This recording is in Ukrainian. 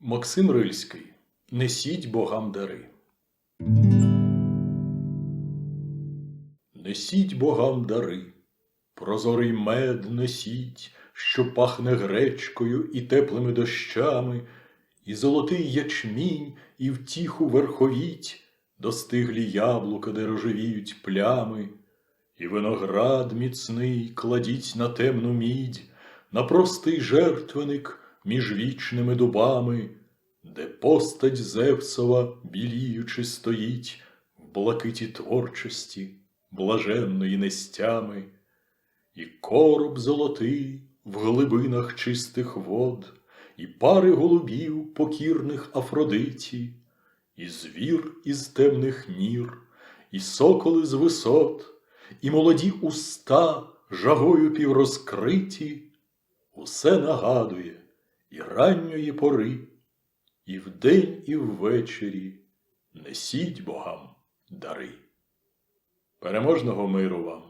Максим Рильський. Несіть богам дари. Несіть богам дари, прозорий мед несіть, що пахне гречкою і теплими дощами, і золотий ячмінь, і втіху верховіть, достиглі яблука, де рожевіють плями, і виноград міцний кладіть на темну мідь, на простий жертвеник між вічними дубами, де постать Зевсова, біліючи, стоїть в блакиті творчості, блаженної нестями, і короб золотий в глибинах чистих вод, і пари голубів покірних Афродиті, і звір із темних нір, і соколи з висот, і молоді уста жагою піврозкриті, усе нагадує і ранньої пори, і вдень, і ввечері несіть богам дари. Переможного миру вам!